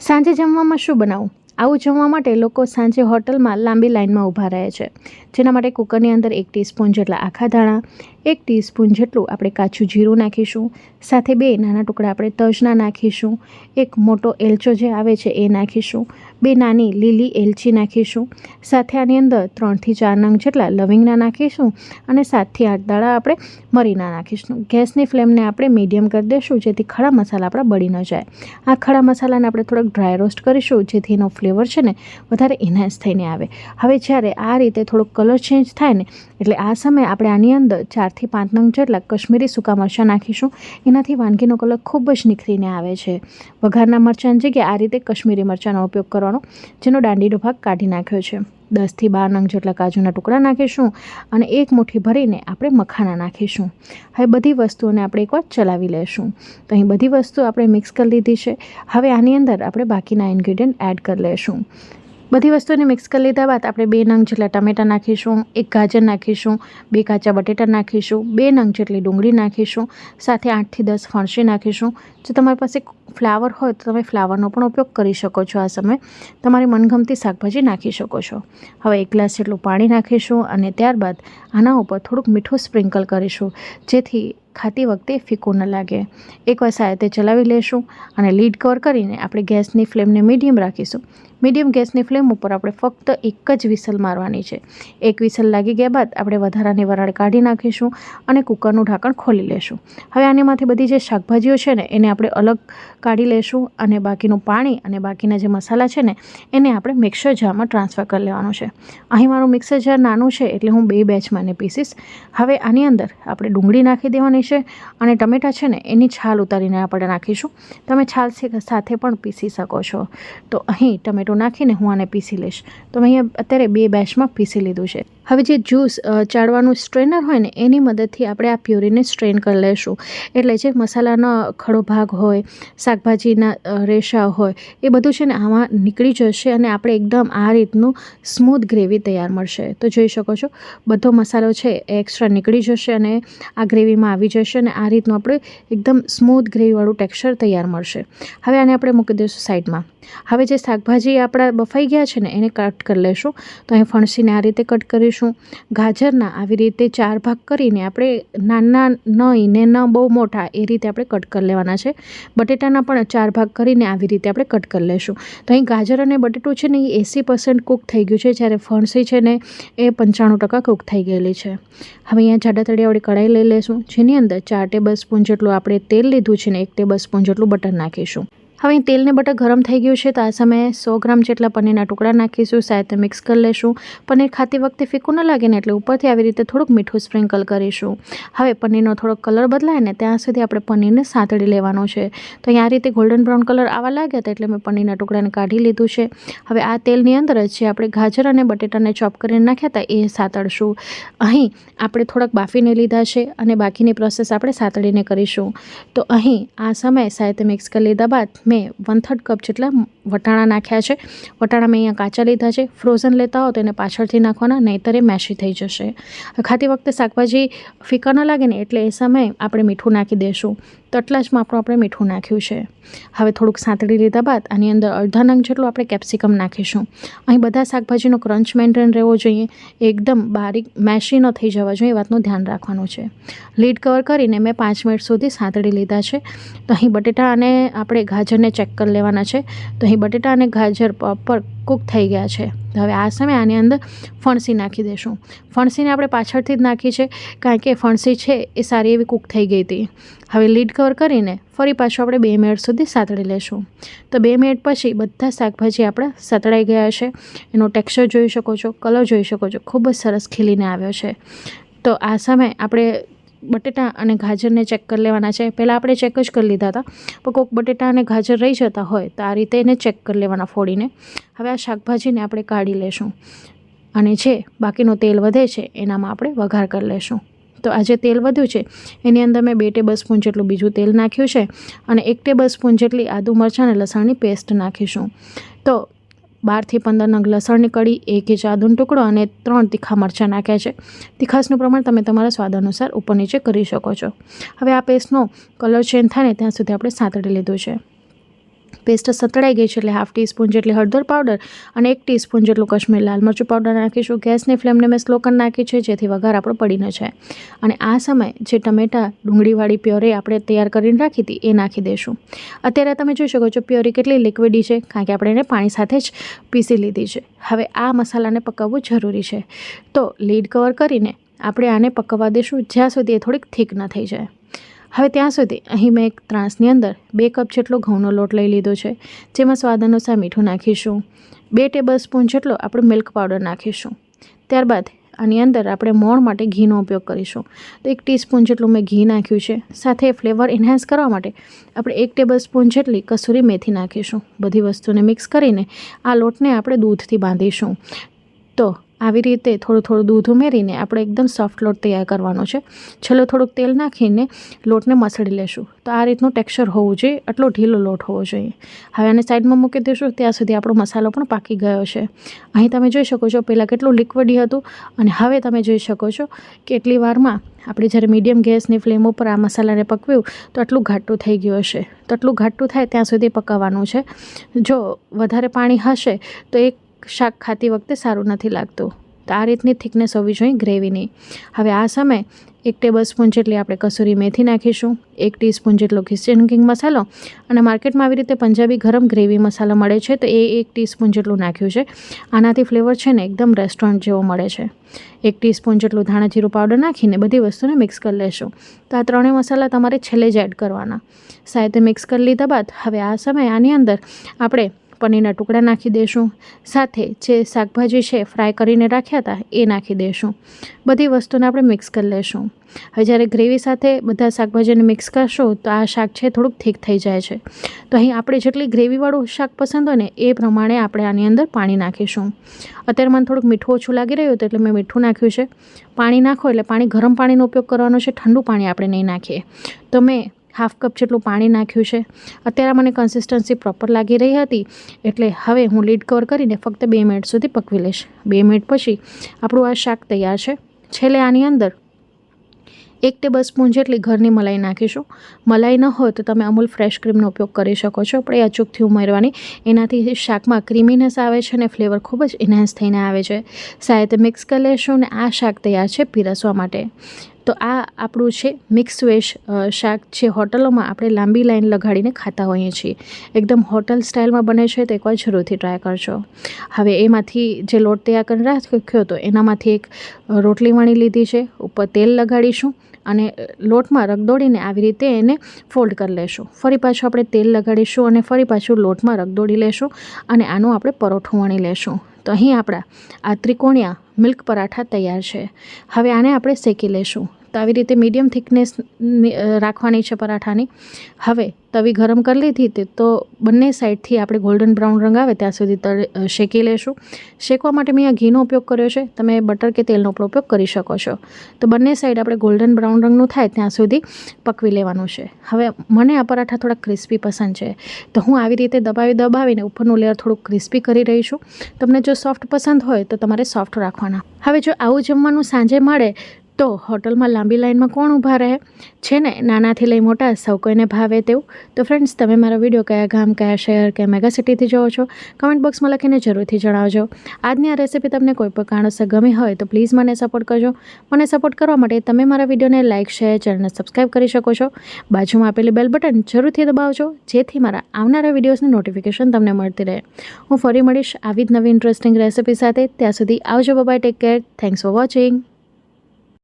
સાંજે જમવામાં શું બનાવું? આવું જમવા માટે લોકો સાંજે હોટલમાં લાંબી લાઇનમાં ઊભા રહે છે, જેના માટે કુકરની અંદર એક ટીસ્પૂન જેટલા આખા ધાણા એક ટીસ્પૂન જેટલું આપણે કાચું જીરું નાખીશું, સાથે બે નાના ટુકડા આપણે તજના નાખીશું, એક મોટો એલચો જે આવે છે એ નાખીશું, બે નાની લીલી એલચી નાખીશું, સાથે આની અંદર ત્રણથી ચાર નંગ જેટલા લવિંગના નાખીશું અને સાતથી આઠ દાડા આપણે મરીના નાખીશું. ગેસની ફ્લેમને આપણે મીડિયમ કરી દઈશું, જેથી ખડા મસાલા આપણા બળી ન જાય. આ ખડા મસાલાને આપણે થોડોક ડ્રાય રોસ્ટ કરીશું, જેથી એનો ફ્લેવર છે ને વધારે ઇન્હેન્સ થઈને આવે. હવે જ્યારે આ રીતે થોડોક કલર ચેન્જ થાય ને, એટલે આ સમયે આપણે આની અંદર ચારથી પાંચ નંગ જેટલા કશ્મીરી સૂકા મરચાં નાખીશું. એનાથી વાનગીનો કલર ખૂબ જ નિખરીને આવે છે. વઘારના મરચાંની જગ્યાએ આ રીતે કશ્મીરી મરચાંનો ઉપયોગ કરવાનો, જેનો દાંડીનો ભાગ કાઢી નાખ્યો છે. દસથી બાર નંગ જેટલા કાજુના ટુકડા નાખીશું અને એક મુઠ્ઠી ભરીને આપણે મખાના નાખીશું. હવે બધી વસ્તુઓને આપણે એકવાર ચલાવી લેશું. તો અહીં બધી વસ્તુ આપણે મિક્સ કરી લીધી છે. હવે આની અંદર આપણે બાકીના ઇન્ગ્રીડિયન્ટ એડ કરી લેશું. બધી વસ્તુને મિક્સ કરી લીધા બાદ આપણે બે નંગ જેટલા ટમેટાં નાખીશું, એક ગાજર નાખીશું, બે કાચા બટેટા નાખીશું, બે નંગ જેટલી ડુંગળી નાખીશું, સાથે આઠથી દસ ફણસી નાખીશું. જો તમારી પાસે ફ્લાવર હોય તો તમે ફ્લાવરનો પણ ઉપયોગ કરી શકો છો આ સમયે. તમારી મનગમતી શાકભાજી નાખી શકો છો. હવે એક ગ્લાસ જેટલું પાણી નાખીશું અને ત્યારબાદ આના ઉપર થોડુંક મીઠું સ્પ્રિંકલ કરીશું, જેથી ખાતી વખતે ફીકું ન લાગે. એકવાર સાયતે ચલાવી લેશું અને લીડ કવર કરીને આપણે ગેસની ફ્લેમને મીડિયમ રાખીશું. મીડિયમ ગેસની ફ્લેમ ઉપર આપણે ફક્ત એક જ વિસલ મારવાની છે. એક વિસલ લાગી ગયા બાદ આપણે વધારાની વરાળ કાઢી નાખીશું અને કુકરનું ઢાંકણ ખોલી લેશું. હવે આનીમાંથી બધી જે શાકભાજીઓ છે ને, એને આપણે અલગ કાઢી લેશું અને બાકીનું પાણી અને બાકીના જે મસાલા છે ને, એને આપણે મિક્સર જારમાં ટ્રાન્સફર કરી લેવાનું છે. અહીં મારું મિક્સર જાર નાનું છે એટલે હું બે બેચમાં એને પીસીશ હવે આની અંદર આપણે ડુંગળી નાખી દેવાની છે અને ટમેટાં છે ને, એની છાલ ઉતારીને આપણે નાખીશું. તમે છાલ સાથે પણ પીસી શકો છો. તો અહીં ટમેટું નાખીને હું આને પીસી લઈશ. તો મેં અહીંયા અત્યારે બે બેચમાં પીસી લીધું છે. હવે જે જ્યુસ ચાળવાનું સ્ટ્રેનર હોય ને, એની મદદથી આપણે આ પ્યુરીને સ્ટ્રેન કરી લઈશું એટલે જે મસાલાનો ખડો ભાગ હોય, શાકભાજીના રેશા હોય, એ બધું છે ને આમાં નીકળી જશે અને આપણે એકદમ આ રીતનું સ્મૂથ ગ્રેવી તૈયાર મળશે. તો જોઈ શકો છો, બધો મસાલો છે એક્સ્ટ્રા નીકળી જશે અને આ ગ્રેવીમાં આવી જશે અને આ રીતનું આપણે એકદમ સ્મૂથ ગ્રેવીવાળું ટેક્સચર તૈયાર મળશે. હવે આને આપણે મૂકી દઈશું સાઈડમાં હવે જે શાકભાજી આપણા બફાઈ ગયા છે ને, એને કટ કરી લેશું. તો અહીં ફણસીને આ રીતે કટ કરીશું. ગાજરના આવી રીતે ચાર ભાગ કરીને આપણે નાના નહીં ને ન બહુ મોટા એ રીતે આપણે કટ કરી લેવાના છે. બટેટાના પણ ચાર ભાગ કરીને આવી રીતે આપણે કટ કરી લેશું. તો અહીં ગાજર અને બટેટું છે ને, એ એંસી પર્સન્ટ કૂક થઈ ગયું છે. જ્યારે ફણસી છે ને, એ પંચાણું ટકા કૂક થઈ ગયેલી છે. હવે અહીંયા જાડા તળિયાવાળી કઢાઈ લઈ લઈશું જેની અંદર ચાર ટેબલ સ્પૂન જેટલું આપણે તેલ લીધું છે ને, એક ટેબલ સ્પૂન જેટલું બટર નાખીશું. હવે તેલને બટર ગરમ થઈ ગયું છે તો આ સમયે સો ગ્રામ જેટલા પનીરના ટુકડા નાખીશું, સાથે મિક્સ કરી લેશું. પનીર ખાતી વખતે ફીકું ન લાગે ને એટલે ઉપરથી આવી રીતે થોડુંક મીઠું સ્પ્રિંકલ કરીશું. હવે પનીરનો થોડોક કલર બદલાય ને ત્યાં સુધી આપણે પનીરને સાંતળી લેવાનો છે. તો અહીંયા આ રીતે ગોલ્ડન બ્રાઉન કલર આવવા લાગ્યા હતા એટલે મેં પનીરના ટુકડાને કાઢી લીધું છે. હવે આ તેલની અંદર જ જે આપણે ગાજર અને બટેટાને ચોપ કરીને નાખ્યા હતા એ સાંતળશું. અહીં આપણે થોડાક બાફીને લીધા છે અને બાકીની પ્રોસેસ આપણે સાતળીને કરીશું. તો અહીં આ સમયે સાથે મિક્સ કરી લીધા બાદ મેં વન થર્ડ કપ જેટલા વટાણા નાખ્યા છે. વટાણા મેં અહીંયા કાચા લીધા છે. ફ્રોઝન લેતા હો તો એને પાછળથી નાખવાના, નહીંતર એ મેશી થઈ જશે. ખાતી વખતે શાકભાજી ફીકા ન લાગે ને એટલે એ સમયે આપણે મીઠું નાખી દઈશું તો એટલા જ આપણે મીઠું નાખ્યું છે. હવે થોડુંક સાંતળી લીધા બાદ આની અંદર અડધા નંગ જેટલું આપણે કેપ્સિકમ નાખીશું. અહીં બધા શાકભાજીનો ક્રંચ મેન્ટેન રહેવો જોઈએ. એકદમ બારીક, મેશી ન થઈ જવા જોઈએ એ વાતનું ધ્યાન રાખવાનું છે. લીડ કવર કરીને મેં પાંચ મિનિટ સુધી સાંતળી લીધા છે. તો અહીં બટેટા અને આપણે ગાજરને ચેક કરી લેવાના છે. તો અહીં બટેટા અને ગાજર પર કૂક થઈ ગયા છે. હવે આ સમયે આની અંદર ફણસી નાખી દઈશું ફણસીને આપણે પાછળથી જ નાખી છે, કારણ કે ફણસી છે એ સારી એવી કૂક થઈ ગઈ હતી. હવે લીડ કવર કરીને ફરી પાછું આપણે બે મિનિટ સુધી સાતળી લેશું. તો બે મિનિટ પછી બધા શાકભાજી આપણા સાતળાઈ ગયા છે. એનો ટેક્સચર જોઈ શકો છો, કલર જોઈ શકો છો. ખૂબ જ સરસ ખીલીને આવ્યો છે. તો આ સમયે આપણે બટેટા અને ગાજરને ચેક કરી લેવાના છે. પહેલાં આપણે ચેક જ કરી લીધા હતા. પણ કોઈક બટેટા અને ગાજર રહી જતા હોય તો આ રીતે એને ચેક કરી લેવાના ફોડીને. હવે આ શાકભાજીને આપણે કાઢી લેશું. અને જે બાકીનું તેલ વધે છે, એનામાં આપણે વઘાર કરી લેશું. તો આ જે તેલ વધ્યું છે, એની અંદર મેં બે ટેબલ સ્પૂન જેટલું બીજું તેલ નાખ્યું છે અને એક ટેબલ સ્પૂન જેટલી આદુ મરચાં અને લસણની પેસ્ટ નાખીશું. તો બારથી પંદર નંગ લસણની કળી એક ઇંચ ટુકડો અને ત્રણ તીખા મરચાં નાખ્યા છે. તીખાસનું પ્રમાણ તમે તમારા સ્વાદ અનુસાર ઉપર નીચે કરી શકો છો. હવે આ પેસ્ટનો કલર ચેન્જ થાય ને ત્યાં સુધી આપણે સાંતળી લીધું છે. પેસ્ટ સતળાઈ ગઈ છે એટલે હાફ ટીસ્પૂન જેટલી હળદર પાવડર અને એક ટીસ્પૂન જેટલું કશ્મીર લાલ મરચું પાવડર નાખીશું. ગેસની ફ્લેમને મેં સ્લો કરી નાખી છે, જેથી વઘાર આપણો પડી ન જાય. અને આ સમયે જે ટમેટા ડુંગળીવાળી પ્યોરી આપણે તૈયાર કરીને રાખી હતી, એ નાખી દઈશું. અત્યારે તમે જોઈ શકો છો પ્યોરી કેટલી લિક્વિડી છે, કારણ કે આપણે એને પાણી સાથે જ પીસી લીધી છે. હવે આ મસાલાને પકાવવું જરૂરી છે. તો લીડ કવર કરીને આપણે આને પકવવા દઈશું, જ્યાં સુધી એ થોડીક થીક ન થઈ જાય. હવે ત્યાં સુધી અહીં મેં એક ત્રાસની અંદર બે કપ જેટલો ઘઉંનો લોટ લઈ લીધો છે, જેમાં સ્વાદ અનુસાર મીઠું નાખીશું. બે ટેબલ સ્પૂન જેટલો આપણે મિલ્ક પાવડર નાખીશું. ત્યારબાદ આની અંદર આપણે મોણ માટે ઘીનો ઉપયોગ કરીશું. તો એક ટીસ્પૂન જેટલું મેં ઘી નાખ્યું છે. સાથે ફ્લેવર એન્હાન્સ કરવા માટે આપણે એક ટેબલ સ્પૂન જેટલી કસૂરી મેથી નાખીશું. બધી વસ્તુને મિક્સ કરીને આ લોટને આપણે દૂધથી બાંધીશું. તો આવી રીતે થોડું થોડું દૂધ ઉમેરીને આપણે એકદમ સોફ્ટ લોટ તૈયાર કરવાનો છે. છેલ્લો થોડુંક તેલ નાખીને લોટને મસળી લેશું. તો આ રીતનું ટેક્સચર હોવું જોઈએ. આટલો ઢીલો લોટ હોવો જોઈએ. હવે આને સાઈડમાં મૂકી દઈશું. ત્યાં સુધી આપણો મસાલો પણ પાકી ગયો છે. અહીં તમે જોઈ શકો છો પહેલાં કેટલું લિક્વિડી હતું અને હવે તમે જોઈ શકો છો કેટલી વારમાં આપણે જ્યારે મીડિયમ ગેસની ફ્લેમ ઉપર આ મસાલાને પકવ્યું, તો આટલું ઘાટું થઈ ગયું હશે. તો આટલું ઘાટું થાય ત્યાં સુધી પકાવવાનું છે. જો વધારે પાણી હશે, તો એક શાક ખાતી વખતે સારું નથી લાગતું. તો આ રીતની થિકનેસ હોવી જોઈએ ગ્રેવીની. હવે આ સમયે એક ટેબલ સ્પૂન જેટલી આપણે કસૂરી મેથી નાખીશું, એક ટીસ્પૂન જેટલો કિચન કિંગ મસાલો અને માર્કેટમાં આવી રીતે પંજાબી ગરમ ગ્રેવી મસાલો મળે છે, તો એ એક ટીસ્પૂન જેટલું નાખ્યું છે. આનાથી ફ્લેવર છે ને એકદમ રેસ્ટોરન્ટ જેવો મળે છે. એક ટીસ્પૂન જેટલું ધાણા જીરું પાવડર નાખીને બધી વસ્તુને મિક્સ કરી લેશું. તો આ ત્રણેય મસાલા તમારે છેલ્લે જ એડ કરવાના. સાથે મિક્સ કરી લીધા બાદ, હવે આ સમયે આની અંદર આપણે પનીરના ટુકડા નાખી દઈશું સાથે જે શાકભાજી છે ફ્રાય કરીને રાખ્યા હતા, એ નાખી દઈશું બધી વસ્તુને આપણે મિક્સ કરી લઈશું હવે જ્યારે ગ્રેવી સાથે બધા શાકભાજીને મિક્સ કરશો, તો આ શાક છે, થોડુંક થીક થઈ જાય છે. તો અહીં આપણે જેટલી ગ્રેવીવાળું શાક પસંદ હોય ને, એ પ્રમાણે આપણે આની અંદર પાણી નાખીશું. અત્યારે મને થોડુંક મીઠું ઓછું લાગી રહ્યું હતું એટલે મેં મીઠું નાખ્યું છે. પાણી નાખો એટલે પાણી ગરમ પાણીનો ઉપયોગ કરવાનો છે, ઠંડુ પાણી આપણે નહીં નાખીએ. તો મેં હાફ કપ જેટલું પાણી નાખ્યું છે. અત્યારે મને કન્સિસ્ટન્સી પ્રોપર લાગી રહી હતી, એટલે હવે હું લીડ કવર કરીને ફક્ત બે મિનિટ સુધી પકવી લઈશ. બે મિનિટ પછી આપણું આ શાક તૈયાર છે. છેલ્લે આની અંદર એક ટેબલ સ્પૂન જેટલી ઘરની મલાઈ નાખીશું. મલાઈ ન હોય તો તમે અમૂલ ફ્રેશ ક્રીમનો ઉપયોગ કરી શકો છો. પણ એ અચૂકથી ઉમેરવાની. એનાથી શાકમાં ક્રીમીનેસ આવે છે અને ફ્લેવર ખૂબ જ ઇન્હેન્સ થઈને આવે છે. સાથે મિક્સ કરી લેશું અને આ શાક તૈયાર છે પીરસવા માટે. તો આ આપણું છે મિક્સ વેજ શાક છે હોટલોમાં આપણે લાંબી લાઈન લગાડીને ખાતા હોઈએ છીએ. એકદમ હોટલ સ્ટાઇલમાં બને છે તો એકવાર જરૂરથી ટ્રાય કરજો. હવે એમાંથી જે લોટ તૈયાર કરીને રાખ્યો હતો એનામાંથી એક રોટલી વણી લીધી છે. ઉપર તેલ લગાડીશું અને લોટમાં રગદોડીને આવી રીતે એને ફોલ્ડ કરી લેશું. ફરી પાછું આપણે તેલ લગાડીશું અને ફરી પાછું લોટમાં રગદોડી લેશું અને આનું આપણે પરોઠું વણી લેશું. તો અહીં આપણા આ ત્રિકોણિયા મિલ્ક પરાઠા તૈયાર છે. હવે આને આપણે શેકી લેશું. તો આવી રીતે મીડિયમ થિકનેસ રાખવાની છે પરાઠાની. હવે તવી ગરમ કરી લીધી તે તો બંને સાઈડથી આપણે ગોલ્ડન બ્રાઉન રંગ આવે ત્યાં સુધી તળ શેકી લેશું. શેકવા માટે મેં અહીંયા ઘીનો ઉપયોગ કર્યો છે. તમે બટર કે તેલનો પણ ઉપયોગ કરી શકો છો. તો બંને સાઈડ આપણે ગોલ્ડન બ્રાઉન રંગનું થાય ત્યાં સુધી પકવી લેવાનું છે. હવે મને આ પરાઠા થોડા ક્રિસ્પી પસંદ છે. તો હું આવી રીતે દબાવી, દબાવીને ઉપરનું લેયર થોડુંક ક્રિસ્પી કરી રહી છું. તમને જો સોફ્ટ પસંદ હોય તો તમારે સોફ્ટ રાખવાના. હવે જો આવું જમવાનું સાંજે મળે તો હોટલમાં લાંબી લાઈનમાં કોણ ઊભા રહે? છે ને, નાનાથી લઈ મોટા, સૌ કોઈને ભાવે તેવું? તો ફ્રેન્ડ્સ તમે મારો વીડિયો કયા ગામ, કયા શહેર, કયા મેગા સિટીથી જોવો છો? કમેન્ટ બોક્સમાં લખીને જરૂરથી જણાવજો. આજની આ રેસીપી તમને કોઈ પણ કારણોસર ગમી હોય તો પ્લીઝ મને સપોર્ટ કરજો. મને સપોર્ટ કરવા માટે તમે મારા વિડીયોને લાઇક શેર ચેનલને સબસ્ક્રાઈબ કરી શકો છો. બાજુમાં આપેલી બેલ બટન જરૂરથી દબાવજો, જેથી મારા આવનારા વિડીયોઝની નોટિફિકેશન તમને મળતી રહે. હું ફરી મળીશ આવી જ નવી ઇન્ટરેસ્ટિંગ રેસીપી સાથે. ત્યાં સુધી આવજો bye take care thanks for watching